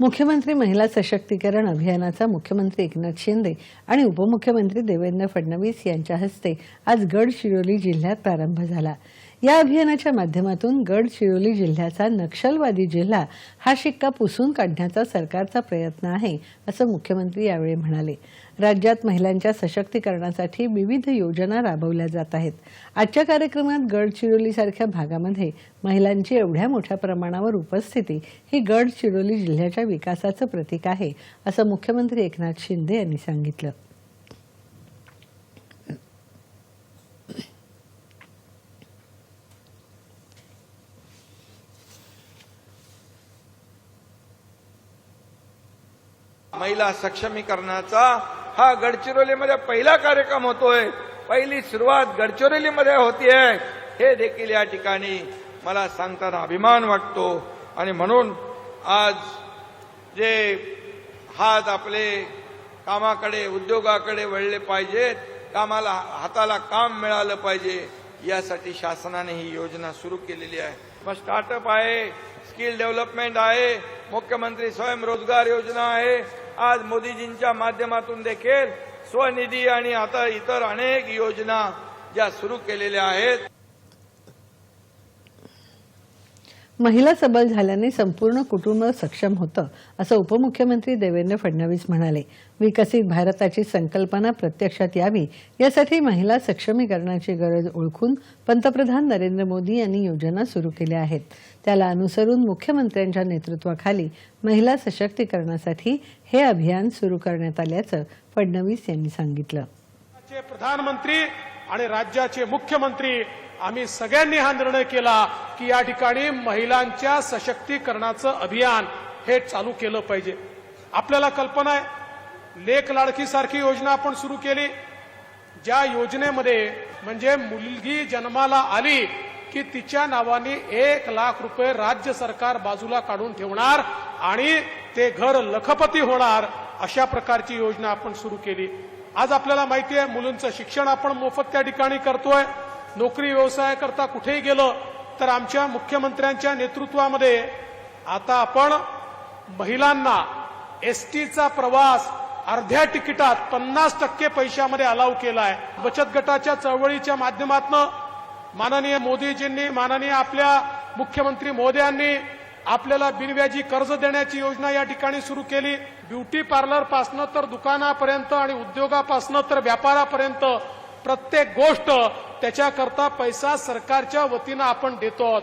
मुख्यमंत्री महिला सशक्तीकरण अभियानाचा मुख्यमंत्री एकनाथ शिंदे आणि उपमुख्यमंत्री देवेंद्र फडणवीस यांच्या हस्ते आज गडचिरोली जिल्ह्यात प्रारंभ झाला. या अभियानाच्या माध्यमातून गडचिरोली जिल्ह्याचा नक्षलवादी जिल्हा हा शिक्का पुसून काढण्याचा सरकारचा प्रयत्न आहे असं मुख्यमंत्री यावेळी म्हणाले. राज्यात महिलांच्या सशक्तीकरणासाठी विविध योजना राबवल्या जात आहेत. आजच्या कार्यक्रमात गडचिरोलीसारख्या भागामध्ये महिलांची एवढ्या मोठ्या प्रमाणावर उपस्थिती ही गडचिरोली जिल्ह्याच्या विकासाचं प्रतीक आहे असं मुख्यमंत्री एकनाथ शिंदे यांनी सांगितलं. महिला सक्षमीकरणाचा हा गडचिरोलीमध्ये पहिला कार्यक्रम होतोय. पहिली सुरुवात गडचिरोलीमध्ये होतीये. हे देखील या ठिकाणी मला सांगताना अभिमान वाटतो. आणि म्हणून आज जे हात आपले कामाकडे उद्योगाकडे वळले पाहिजेत कामाला हाताला काम मिळालं पाहिजे यासाठी शासनाने ही योजना सुरू केलेली आहे. मग स्टार्टअप आहे स्किल डेव्हलपमेंट आहे मुख्यमंत्री स्वयंरोजगार योजना आहे आज मोदीजींच्या माध्यमातून देखील स्वनिधी आणि आता इतर अनेक योजना ज्या सुरू केलेल्या आहेत महिला सबल झाल्याने संपूर्ण कुटुंब सक्षम होतं असं उपमुख्यमंत्री देवेंद्र फडणवीस म्हणाले. विकसित भारताची संकल्पना प्रत्यक्षात यावी यासाठी महिला सक्षमीकरणाची गरज ओळखून पंतप्रधान नरेंद्र मोदी यांनी योजना सुरू केल्या आहेत. त्याला अनुसरून मुख्यमंत्र्यांच्या नेतृत्वाखाली महिला सशक्तीकरणासाठी हे अभियान सुरू करण्यात आल्याचं फडणवीस यांनी सांगितलं. प्रधानमंत्री आणि राज्याचे मुख्यमंत्री आम्ही सगळ्यांनी हा निर्णय केला. की या ठिकाणी महिलांच्या सशक्तीकरणाचं अभियान हे चालू केलं पाहिजे. आपल्याला कल्पना आहे लेख लाडकी सारखी योजना आपण सुरू केली. ज्या योजनेमध्ये म्हणजे मुलगी जन्माला आली की तिच्या नावाने एक लाख रुपये राज्य सरकार बाजूला काढून ठेवणार आणि ते घर लखपती होणार अशा प्रकारची योजना आपण सुरू केली. आज आपल्याला माहिती आहे मुलींचं शिक्षण आपण मोफत त्या ठिकाणी करतोय. नोकरी व्यवसायाकरता कुठेही गेलं तर आमच्या मुख्यमंत्र्यांच्या नेतृत्वामध्ये आता आपण महिलांना एसटीचा प्रवास अर्ध्या तिकिटात पन्नास टक्के पैशामध्ये अलाव केलाय. बचत गटाच्या चळवळीच्या माध्यमातून माननीय मोदीजींनी माननीय आपल्या मुख्यमंत्री मोदयांनी आपल्याला बिनव्याजी कर्ज देण्याची योजना या ठिकाणी सुरू केली. ब्युटी पार्लरपासनं तर दुकानापर्यंत आणि उद्योगापासनं तर व्यापारापर्यंत प्रत्येक गोष्ट त्याच्याकरता पैसा सरकारच्या वतीनं आपण देतो आहोत.